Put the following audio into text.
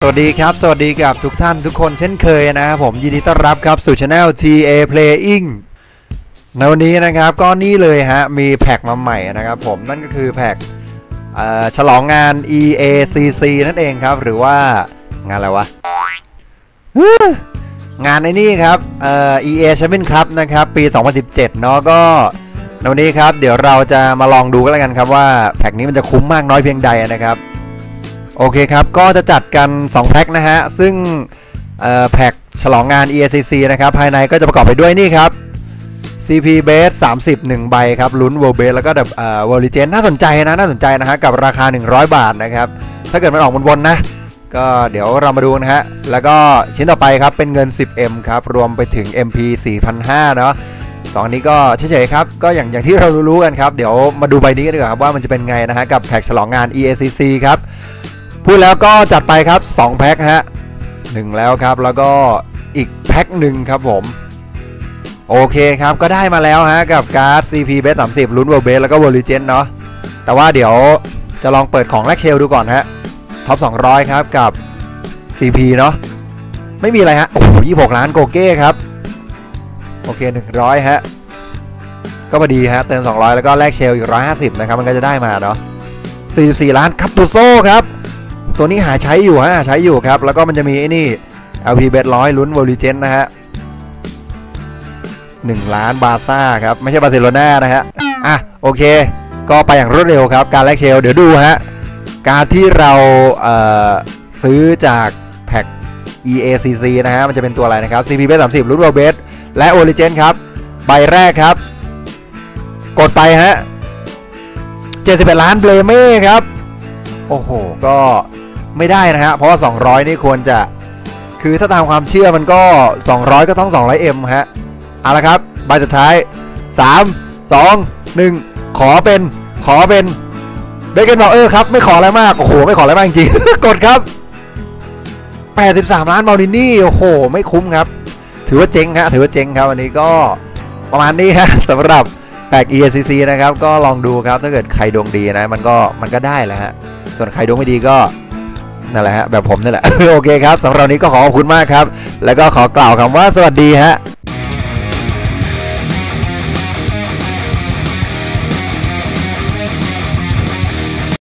สวัสดีครับ สวัสดีกับทุกท่านทุกคนเช่นเคยนะครับผมยินดีต้อนรับครับสู่ช anel TA Playing ในวันนี้นะครับก็นี่เลยฮะ มีแพ็กมาใหม่นะครับผมนั่นก็คือแพ็กฉลองงาน EACC นั่นเองครับ หรือว่างานอะไรวะ งานในนี่ครับเอ่อ EA Champion Cup นะครับ ปี 2017 เนาะก็ในวันนี้ครับ เดี๋ยวเราจะมาลองดูกันแล้วกันครับว่าแพ็กนี้มันจะคุ้มมากน้อยเพียงใดนะครับ โอเคครับ ก็จะจัดกัน 2 แพ็คนะฮะ ซึ่งแพ็คฉลองงาน EACC นะครับ ภายในก็จะประกอบไปด้วยนี่ครับ CP Base 30 1 ใบครับ ลุ้น World Base แล้วก็แบบเอ่อ World Legend น่าสนใจนะ น่าสนใจนะฮะ กับราคา 100 บาทนะครับ ถ้าเกิดมันออกบนๆนะ ก็เดี๋ยวเรามาดูนะฮะ แล้วก็ชิ้นต่อไปครับ เป็นเงิน 10M ครับ รวมไปถึง MP 4,500เนาะสองนี้ก็เฉยๆครับ ก็อย่างอย่างที่เรารู้ๆกันครับ เดี๋ยวมาดูใบนี้กันดีกว่าครับว่ามันจะเป็นไงนะฮะ กับแพ็คฉลองงาน EACC ครับ พูดแล้วก็จัดไปครับ 2 แพ็คฮะหนึ่งแล้วครับแล้วก็อีกแพ็คหนึ่งครับผม โอเคครับก็ได้มาแล้วฮะกับการ์ด CP b 3 0ลุ้น World Base แล้วก็ World Legend เนาะแต่ว่าเดี๋ยวจะลองเปิดของแรกเชลดูก่อนฮะท็อป 200 ครับกับ CP เนาะไม่มีอะไรฮะ โอ้โห26 ล้านโกเก้ครับ โอเค 100 ฮะ ก็พอดีฮะ เติม 200 แล้วก็แลกเชลอีก 150 นะครับ มันก็จะได้มาเนาะ44 ล้านคัตตุโซ่ครับ ตัวนี้หาใช้อยู่ฮะหาใช้อยู่ครับ แล้วก็มันจะมีไอ้นี่ LP เบร้อยลุ้นวอลิเจนนะฮะ1ล้านบาซ่าครับ ไม่ใช่บาร์เซโลนานะฮะ อะ โอเค ก็ไปอย่างรวดเร็วครับ การแลกเชล เดี๋ยวดูฮะ การที่เราเซื้อจากแพ็ค EACC นะฮะ มันจะเป็นตัวอะไรนะครับ CP b 30ลุ้นวอลเบสและโอลิเจนครับ ใบแรกครับ กดไปฮะ71ล้านเบลเม่ครับ โอ้โห ก็ ไม่ได้นะฮะเพราะว่า 200 นี่ควรจะคือถ้าตามความเชื่อมันก็ 200 ก็ต้อง 200M ฮะเอาละครับใบสุดท้าย 3 2 1 ขอเป็นขอเป็นเบเกนบอกเออครับ ไม่ขออะไรมาก โอ้โห ไม่ขออะไรมากจริงๆ กดครับ 83 ล้านมารินี่ โอ้โห ไม่คุ้มครับ ถือว่าเจ๊งฮะถือว่าเจ๊งครับ วันนี้ก็ประมาณนี้ฮะสำหรับแปก EACC นะครับ ก็ลองดูครับ ถ้าเกิดใครดวงดีนะ มันก็มันก็ได้แหละฮะ ส่วนใครดวงไม่ดีก็ นั่นแหละฮะแบบผมนั่นแหละ โอเคครับสำหรับนี้ก็ขอขอบคุณมากครับ แล้วก็ขอกล่าวคำว่าสวัสดีฮะ